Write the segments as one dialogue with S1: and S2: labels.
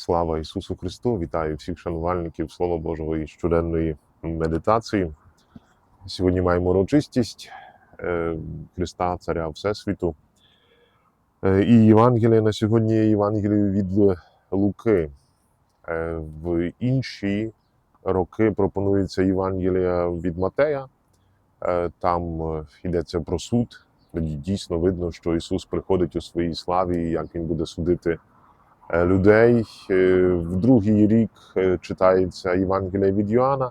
S1: Слава Ісусу Христу! Вітаю всіх шанувальників Слова Божого і щоденної медитації. Сьогодні маємо урочистість е, Христа, Царя Всесвіту. Е, І Євангеліє на сьогодні є Євангеліє від Луки. Е, В інші роки пропонується Євангелія від Матея. Там йдеться про суд. Тоді дійсно видно, що Ісус приходить у своїй славі, і як Він буде судити людей. Е, В другий рік е, читається Євангелія від Йоанна,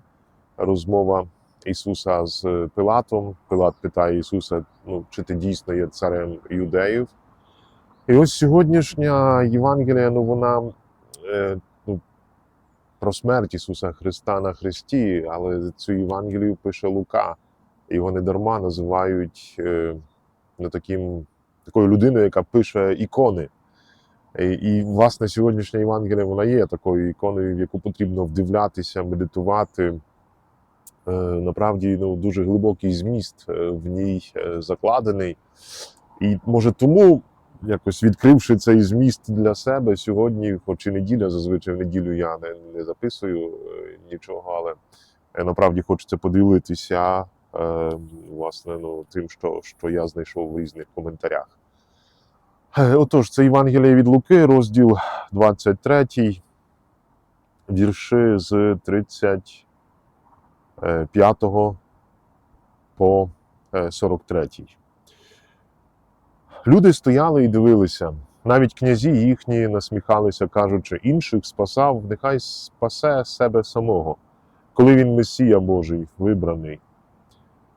S1: розмова Ісуса з Пилатом. Пилат питає Ісуса, ну, чи ти дійсно є царем юдеїв. І ось сьогоднішня Євангелія, ну вона е, ну, про смерть Ісуса Христа на Христі, але цю Євангелію пише Лука. Його не дарма називають е, ну, таким, такою людиною, яка пише ікони. І, і, власне, сьогоднішня Євангелія вона є такою іконою, в яку потрібно вдивлятися, медитувати. Е, Направді ну, дуже глибокий зміст е, в ній е, закладений. І може тому, якось відкривши цей зміст для себе сьогодні, хоч і неділя, зазвичай в неділю я не, не записую е, нічого, але е, направді хочеться поділитися е, власне ну, тим, що, що я знайшов в різних коментарях. Е, Отож, це Євангеліє від Луки, розділ 23, вірші з 35 по е, 43. Люди стояли і дивилися. Навіть князі їхні насміхалися, кажучи, інших спасав, нехай спасе себе самого, коли він Месія Божий, вибраний.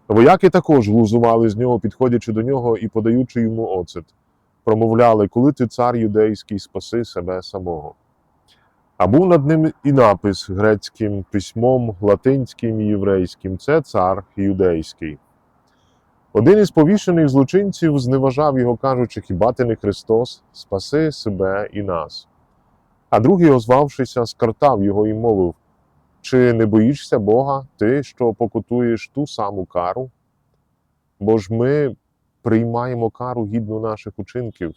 S1: Вояки також глузували з нього, підходячи до нього і подаючи йому оцет промовляли, коли ти цар юдейський, спаси себе самого. А був над ним і напис грецьким письмом, латинським і єврейським це цар юдейський. Один із повішених злочинців зневажав його, кажучи, хіба ти не Христос, спаси себе і нас. А другий, озвавшися, скартав його і мовив: Чи не боїшся Бога, ти, що покутуєш ту саму кару? Бо ж ми приймаємо кару гідну наших учинків,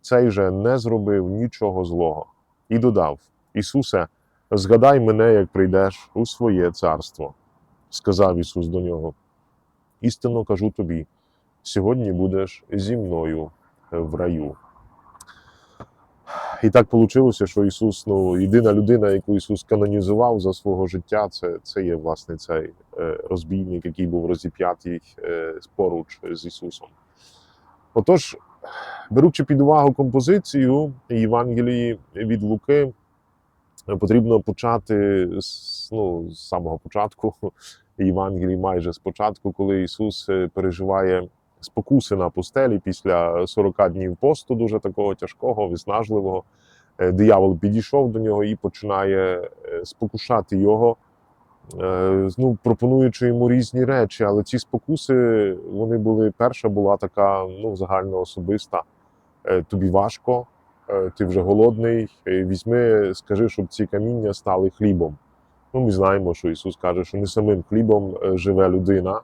S1: цей же не зробив нічого злого. І додав: Ісусе, згадай мене, як прийдеш у своє царство. Сказав Ісус до нього: Істинно кажу тобі, сьогодні будеш зі мною в раю. І так вийшло, що Ісус, ну, єдина людина, яку Ісус канонізував за свого життя, це, це є власне цей е, розбійник, який був розіп'ятий е, поруч з Ісусом. Отож, беручи під увагу композицію Євангелії від Луки, потрібно почати з, ну, з самого початку Євангелії, майже спочатку, коли Ісус е, переживає спокуси на пустелі після 40 днів посту, дуже такого тяжкого, виснажливого. Е, Диявол підійшов до нього і починає е, спокушати його, ну, пропонуючи йому різні речі. Але ці спокуси, вони були, перша була така ну, загальноособиста. Е, Тобі важко, е, ти вже голодний. е, Візьми, скажи, щоб ці каміння стали хлібом. Ну, ми знаємо, що Ісус каже, що не самим хлібом е, живе людина.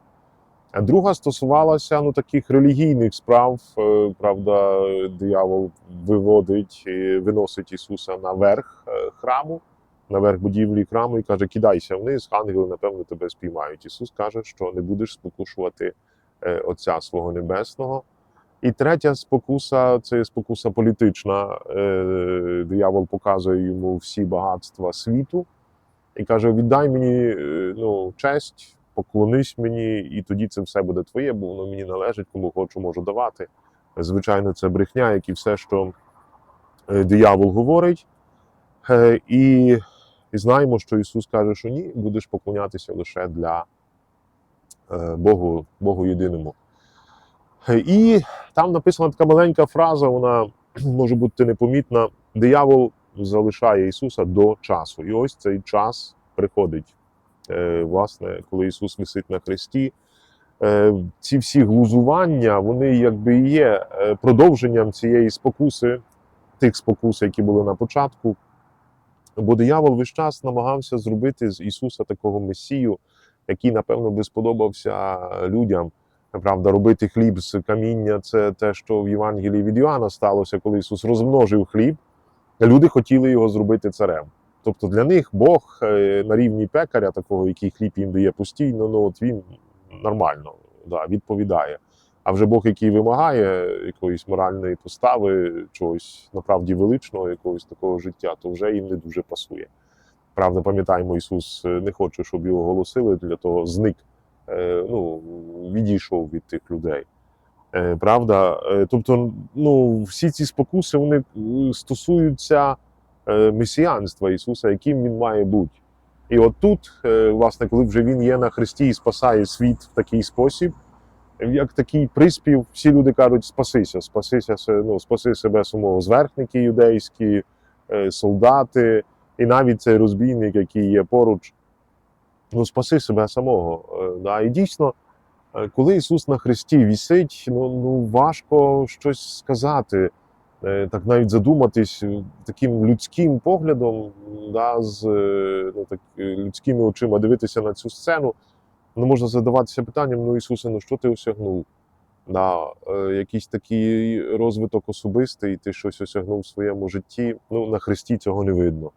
S1: А друга стосувалася ну, таких релігійних справ. Е, Правда, диявол виводить, виносить Ісуса наверх е, храму, наверх будівлі храму і каже: кидайся вниз, ангели, напевно, тебе спіймають. Ісус каже, що не будеш спокушувати е, Отця свого Небесного. І третя спокуса це спокуса політична. Е, Диявол показує йому всі багатства світу і каже: віддай мені е, ну, честь, поклонись мені, і тоді це все буде твоє, бо воно мені належить, кому хочу, можу давати. Звичайно, це брехня, як і все, що диявол говорить. І, і знаємо, що Ісус каже, що ні, будеш поклонятися лише для е, Богу, Богу єдиному. І там написана така маленька фраза, вона може бути непомітна. Диявол залишає Ісуса до часу. І ось цей час приходить, е, власне, коли Ісус висить на хресті. Е, Ці всі глузування, вони якби є продовженням цієї спокуси, тих спокус, які були на початку. Бо диявол весь час намагався зробити з Ісуса такого Месію, який, напевно, би сподобався людям. Правда, робити хліб з каміння це те, що в Євангелії від Йоанна сталося, коли Ісус розмножив хліб. люди хотіли його зробити царем. Тобто для них Бог е, на рівні пекаря, такого, який хліб їм дає постійно, ну от він нормально да, відповідає. А вже Бог, який вимагає якоїсь моральної постави, чогось направді величного, якогось такого життя, то вже їм не дуже пасує. Правда, пам'ятаємо, Ісус е, не хоче, щоб його голосили, для того зник, е, ну, відійшов від тих людей. Е, Правда? Тобто, ну, всі ці спокуси вони стосуються месіянства Ісуса, яким він має бути. І от тут, власне, коли вже він є на Христі і спасає світ в такий спосіб, як такий приспів, всі люди кажуть: спасися, спасися, ну, спаси себе самого, зверхники юдейські, е, солдати, і навіть цей розбійник, який є поруч, ну, спаси себе самого. Е, Да. І дійсно, е, коли Ісус на Христі вісить, ну, ну важко щось сказати. Так навіть задуматись таким людським поглядом, да, з ну, так, людськими очима дивитися на цю сцену, ну, можна задаватися питанням: ну, Ісусе, ну що ти осягнув? Да, е, якийсь такий розвиток особистий, ти щось осягнув в своєму житті. Ну, на Христі цього не видно.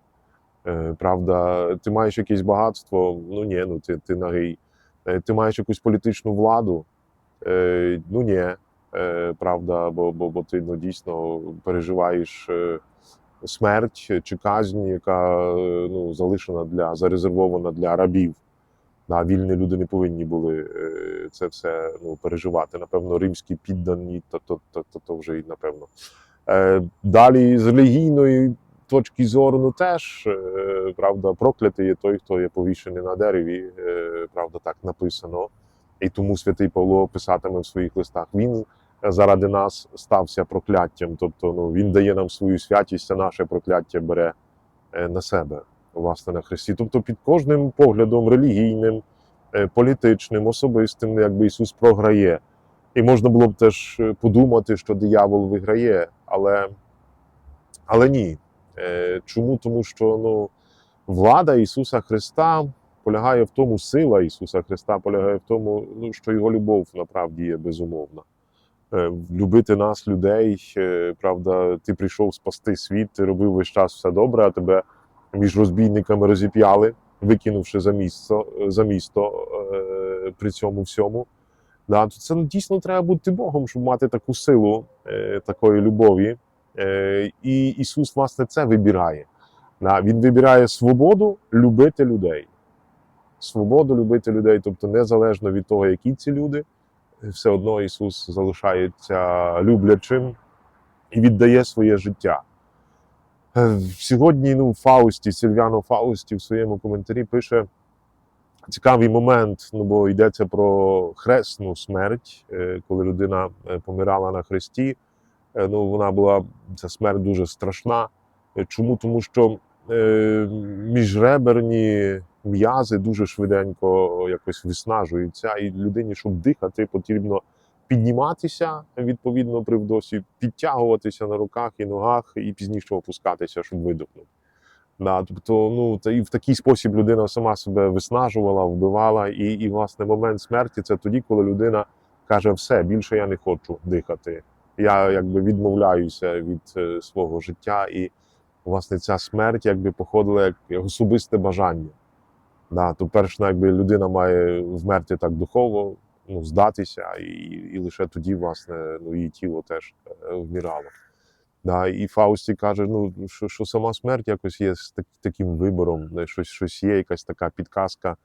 S1: Е, Правда, ти маєш якесь багатство, ну ні, ну ти, ти нагий. Е, Ти маєш якусь політичну владу, е, ну ні, е, правда, бо, бо, бо ти ну, дійсно переживаєш е, смерть чи казнь, яка е, ну, залишена для зарезервована для рабів. Да, вільні люди не повинні були е, це все ну, переживати. Напевно, римські піддані, то, то, то, то, то вже й напевно. Е, Далі з релігійної точки зору, ну теж е, правда, проклятий є той, хто є повішений на дереві. Правда, так написано. І тому святий Павло писатиме в своїх листах. Він заради нас стався прокляттям. Тобто, ну він дає нам свою святість, а наше прокляття бере на себе, власне, на Христі. Тобто, під кожним поглядом релігійним, е, політичним, особистим, якби Ісус програє. І можна було б теж е, подумати, що диявол виграє, але, але ні. Е, Чому? Тому що ну, влада Ісуса Христа полягає в тому, сила Ісуса Христа полягає в тому, ну, що Його любов направді є безумовна. Любити нас, людей, правда, ти прийшов спасти світ, ти робив весь час все добре, а тебе між розбійниками розіп'яли, викинувши за місто, за місто е, при цьому всьому. Да, то це ну, дійсно треба бути Богом, щоб мати таку силу е, такої любові. Е, і Ісус, власне, це вибирає. Да, він вибирає свободу любити людей. Свободу любити людей, тобто незалежно від того, які ці люди, все одно Ісус залишається люблячим і віддає своє життя. Сьогодні ну, Фаусті, Сильвіано Фаусті в своєму коментарі пише цікавий момент, ну бо йдеться про хресну смерть, е, коли людина е, помирала на хресті. Е, Ну, вона була ця смерть дуже страшна. Чому? Тому що е, міжреберні м'язи дуже швиденько якось виснажуються, і людині, щоб дихати, потрібно підніматися відповідно при вдосі, підтягуватися на руках і ногах, і пізніше опускатися, щоб видохнути. Да, тобто, ну та і в такий спосіб людина сама себе виснажувала, вбивала, і, і власне момент смерті це тоді, коли людина каже: все, більше я не хочу дихати. Я якби відмовляюся від е, свого життя, і власне ця смерть якби походила як, як особисте бажання. Да, то перш ну, якби людина має вмерти так духово, ну, здатися, і, і лише тоді, власне, ну, її тіло теж е, вмирало. Да, і Фаусті каже, ну, що, що сама смерть якось є з так, таким вибором, щось, щось є, якась така підказка,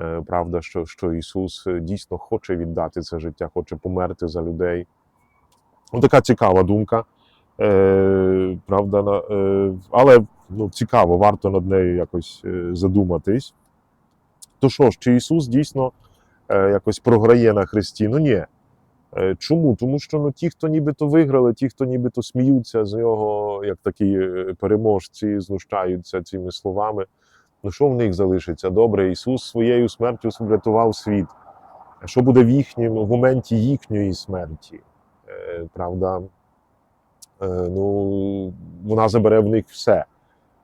S1: е, правда, що, що Ісус е, дійсно хоче віддати це життя, хоче померти за людей. Ну, така цікава думка. Е, правда, е, але ну, цікаво, варто над нею якось задуматись. То що ж, чи Ісус дійсно якось програє на Христі? Ну ні. Е, Чому? Тому що ну, ті, хто нібито виграли, ті, хто нібито сміються з нього, як такі е, переможці, знущаються цими словами. Ну що в них залишиться? Добре, Ісус своєю смертю врятував світ. А що буде в їхнім в моменті їхньої смерті? Е, Правда, е, ну, вона забере в них все.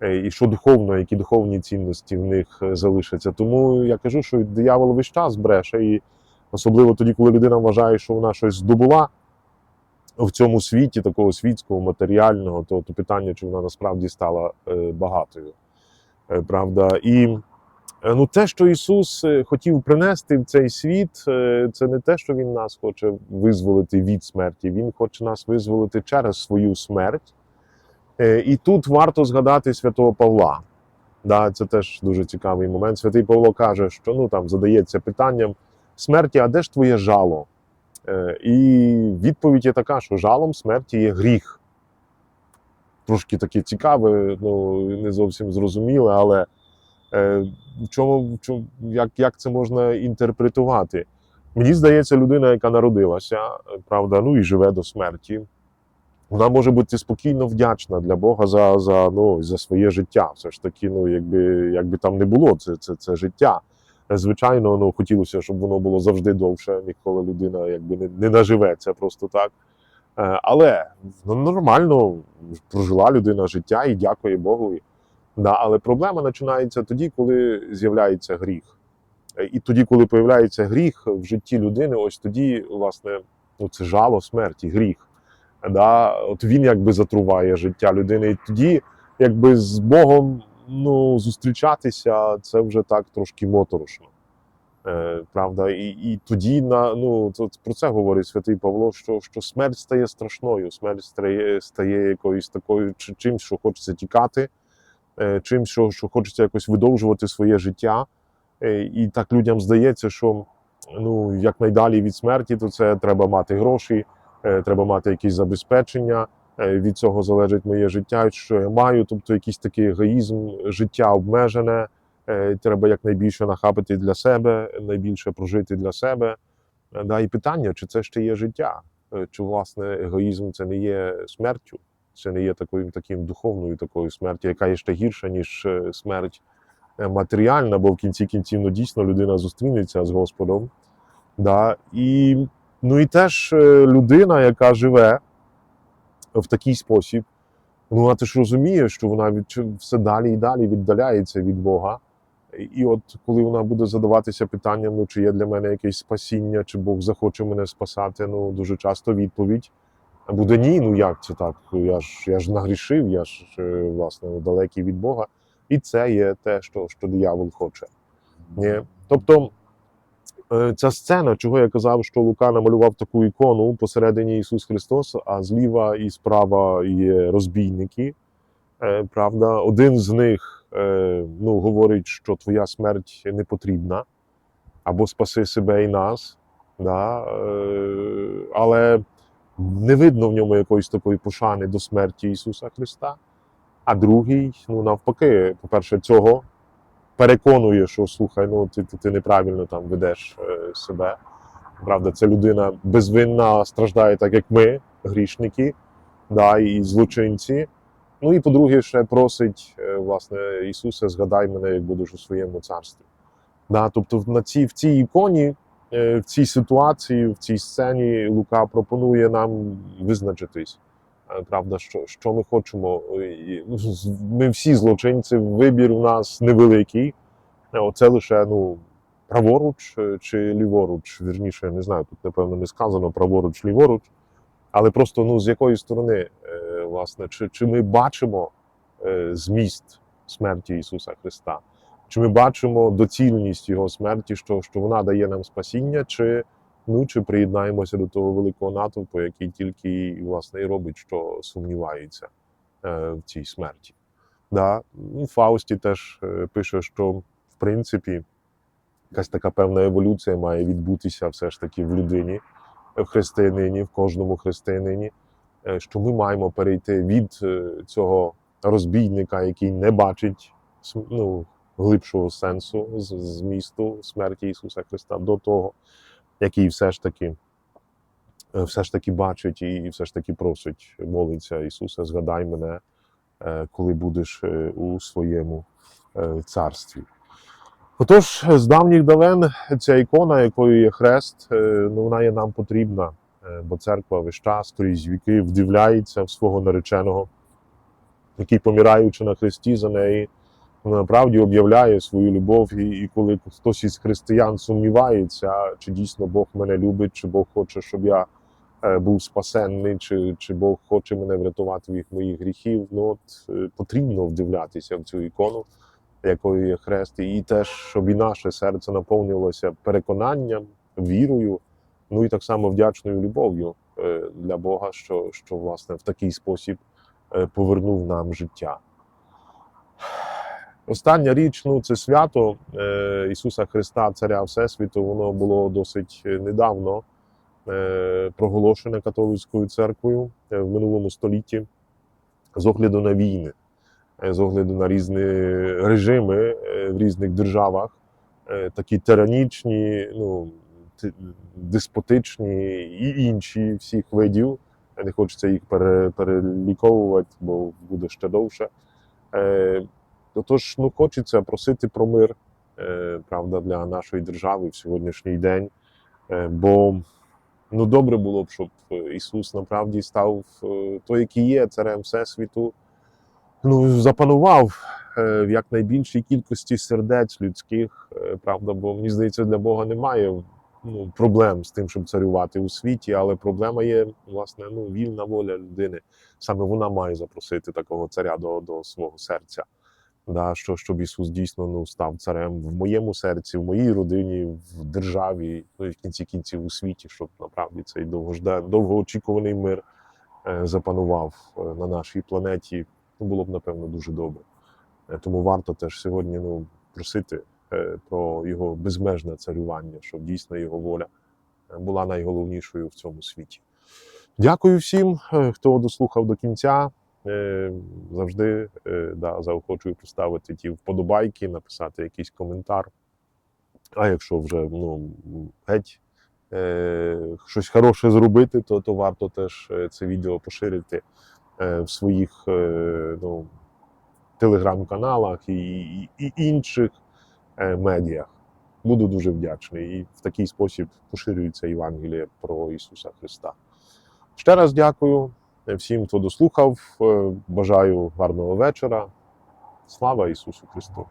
S1: Е, І що духовно, які духовні цінності в них е, залишаться. Тому я кажу, що диявол весь час бреше, і особливо тоді, коли людина вважає, що вона щось здобула, в цьому світі, такого світського, матеріального, то, то питання, чи вона насправді стала е, багатою. Правда, і ну, те, що Ісус хотів принести в цей світ, це не те, що Він нас хоче визволити від смерті, Він хоче нас визволити через свою смерть. Е, І тут варто згадати святого Павла. Да, це теж дуже цікавий момент. Святий Павло каже, що ну там задається питанням смерті, а де ж твоє жало? Е, І відповідь є така, що жалом смерті є гріх. Трошки таке цікаве, ну не зовсім зрозуміле, але е, в чому, в чому як, як це можна інтерпретувати? Мені здається, людина, яка народилася, правда, ну і живе до смерті, вона може бути спокійно вдячна для Бога за, за, ну, за своє життя. Все ж таки, ну, якби, якби там не було, це, це, це життя. Звичайно, ну, хотілося, щоб воно було завжди довше, ніколи людина якби не, не наживе це просто так. Е, Але ну, нормально прожила людина життя і дякує Богу. Да, але проблема починається тоді, коли з'являється гріх. Е, І тоді, коли появляється гріх в житті людини, ось тоді, власне, ну, це жало смерті, гріх. Да? От він якби затруває життя людини. І тоді, якби з Богом ну, зустрічатися, це вже так трошки моторошно. Е, правда, і, і тоді на ну про це говорить святий Павло, що, що смерть стає страшною, смерть стає, стає якоюсь такою чи чимсь, що хочеться тікати, е, чимсь, що, що хочеться якось видовжувати своє життя. Е, і так людям здається, що ну якнайдалі від смерті, то це треба мати гроші, треба мати якісь забезпечення. е, Від цього залежить моє життя, що я маю, тобто якийсь такий егоїзм, життя обмежене. Е, Треба якнайбільше нахапити для себе, найбільше прожити для себе. Е, Да, і питання, чи це ще є життя, Е, чи власне егоїзм це не є смертю, це не є такою таким духовною такою смертю, яка є ще гірша, ніж е, смерть е, матеріальна, бо в кінці кінців ну, дійсно людина зустрінеться з Господом. Да, і, ну і теж е, людина, яка живе в такий спосіб, ну а ти ж розумієш, що вона від все далі і далі віддаляється від Бога. І от коли вона буде задаватися питанням, ну чи є для мене якесь спасіння, чи Бог захоче мене спасати, ну дуже часто відповідь буде ні. Ну як це так? Я ж я ж нагрішив, я ж е, власне далекий від Бога. І це є те, що, що диявол хоче. Ні. Тобто ця сцена, чого я казав, що Лука намалював таку ікону посередині Ісус Христос, а зліва і справа є розбійники. Е, Правда, один з них е, ну, говорить, що твоя смерть не потрібна, або спаси себе і нас. Да? е, Але не видно в ньому якоїсь такої пошани до смерті Ісуса Христа. А другий, ну навпаки, по-перше, цього переконує, що слухай, ну ти, ти, ти неправильно там ведеш е, себе. Правда, це людина безвинна, страждає так, як ми, грішники, да, і злочинці. Ну і по-друге, ще просить, е, власне, Ісусе, згадай мене, як будеш у своєму царстві. Да, тобто на цій, в цій іконі, е, в цій ситуації, в цій сцені Лука пропонує нам визначитись. Е, Правда, що, що ми хочемо. І, ну, Ми всі злочинці, вибір у нас невеликий. Е, Оце лише ну, праворуч е, чи ліворуч. Вірніше, не знаю, тут напевно не сказано праворуч, ліворуч. Але просто ну, з якої сторони, е, власне, чи, чи ми бачимо е, зміст смерті Ісуса Христа? Чи ми бачимо доцільність Його смерті, що, що вона дає нам спасіння, чи, ну, чи приєднаємося до того великого натовпу, який тільки власне і робить, що сумнівається е, в цій смерті? Да? Ну, Фаусті теж е, пише, що в принципі якась така певна еволюція має відбутися все ж таки в людині, в християнині, в кожному християнині, е, що ми маємо перейти від цього розбійника, який не бачить ну, глибшого сенсу змісту смерті Ісуса Христа, до того, який все ж таки. е, Все ж таки бачить і все ж таки просить, молиться Ісусе, згадай мене, е, коли будеш е, у своєму царстві. Отож, з давніх давен ця ікона, якою є хрест, ну, вона є нам потрібна, бо церква весь час крізь віки вдивляється в свого нареченого, який, помираючи на хресті за неї, направді об'являє свою любов. І, і коли хтось із християн сумнівається, чи дійсно Бог мене любить, чи Бог хоче, щоб я е, був спасенний, чи, чи Бог хоче мене врятувати від моїх гріхів. Ну от е, потрібно вдивлятися в цю ікону, якою є хрест, і теж, щоб і наше серце наповнювалося переконанням, вірою, ну і так само вдячною любов'ю е, для Бога, що, що власне в такий спосіб повернув нам життя. Остання річ ну, це свято е, Ісуса Христа, Царя Всесвіту, воно було досить недавно е, проголошене католицькою церквою е, в минулому столітті з огляду на війни, е, з огляду на різні режими е, в різних державах, е, такі тиранічні, ну, ти- деспотичні і інші всіх видів. Не хочеться їх пере, переліковувати, бо буде ще довше. Тож, ну, хочеться просити про мир, е, правда, для нашої держави в сьогоднішній день. Е, бо ну, добре було б, щоб Ісус насправді став е, той, який є царем Всесвіту, ну, запанував в якнайбільшій кількості сердець людських, правда, бо мені здається, для Бога немає ну, проблем з тим, щоб царювати у світі, але проблема є, власне, ну, вільна воля людини. Саме вона має запросити такого царя до, до свого серця. Да, що, щоб Ісус дійсно ну, став царем в моєму серці, в моїй родині, в державі, ну і в кінці кінців у світі, щоб насправді цей довгоочікуваний мир е, запанував е, на нашій планеті. Ну, було б, напевно, дуже добре. Е, Тому варто теж сьогодні ну, просити про його безмежне царювання, щоб дійсно його воля була найголовнішою в цьому світі. Дякую всім, хто дослухав до кінця. Е, Завжди е, да, заохочую поставити ті вподобайки, написати якийсь коментар. А якщо вже ну, геть е, щось хороше зробити, то, то варто теж е, це відео поширити в своїх е, ну, телеграм-каналах і, і, і інших медіях. Буду дуже вдячний. І в такий спосіб поширюється Євангеліє про Ісуса Христа. Ще раз дякую всім, хто дослухав. Е, Бажаю гарного вечора. Слава Ісусу Христу!